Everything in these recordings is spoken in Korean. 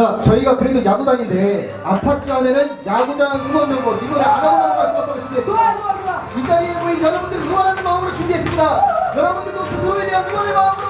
자, 저희가 그래도 야구단인데 아파트 하면은 야구장 응원 명곡 이 노래 안 하고 넘어갈 수 없어서 준비했습니다. 좋아 좋아 좋아 이 자리에 모인 여러분들 응원하는 마음으로 준비했습니다. 여러분들도 스스로에 대한 응원의 마음으로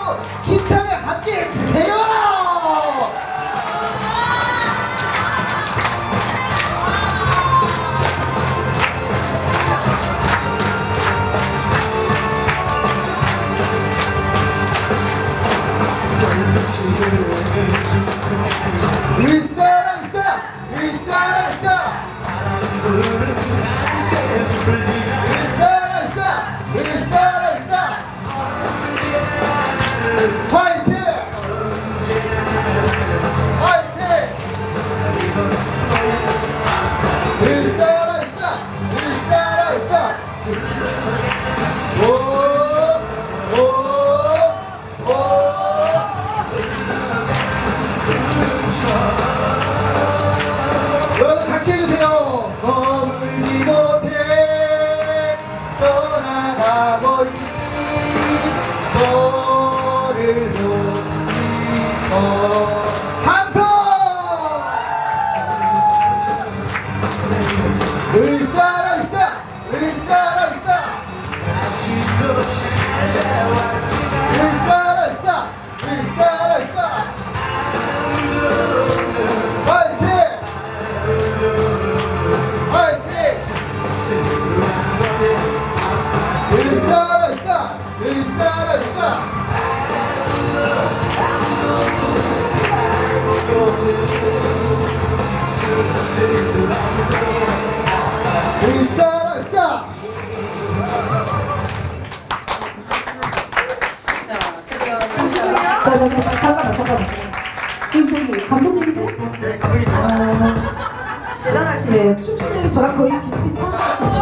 대단하시네. 춤추는 게 저랑 거의 비슷비슷한 것 같은데.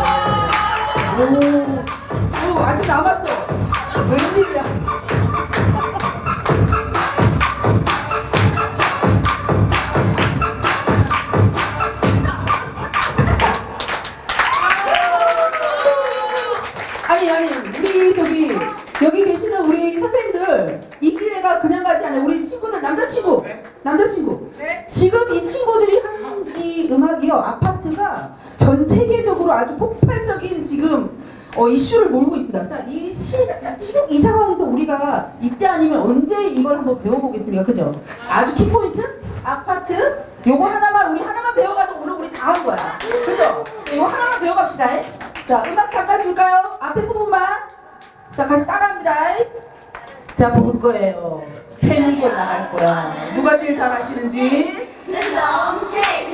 오, 오, 아직 남았어. 웬일이야. 아니, 아니, 우리 저기, 여기 계시는 우리 선생님들, 이 기회가 그냥 가지 않아요. 우리 친구들, 남자친구. 남자친구. 지금 이 친구들이 한 이 음악이요 아파트가 전 세계적으로 아주 폭발적인 지금 어, 이슈를 몰고 있습니다. 자, 이 시, 지금 이 상황에서 우리가 이때 아니면 언제 이걸 한번 배워보겠습니까? 그죠? 아주 키포인트 아파트 요거 하나만 우리 하나만 배워가지고 오늘 우리 다 한 거야. 그죠? 자, 요거 하나만 배워갑시다. 자, 음악 잠깐 줄까요? 앞에 부분만. 자, 같이 따라합니다. 자, 부를 거예요. 팬은 곧 나갈 거야. 누가 제일 잘하시는지. 넘게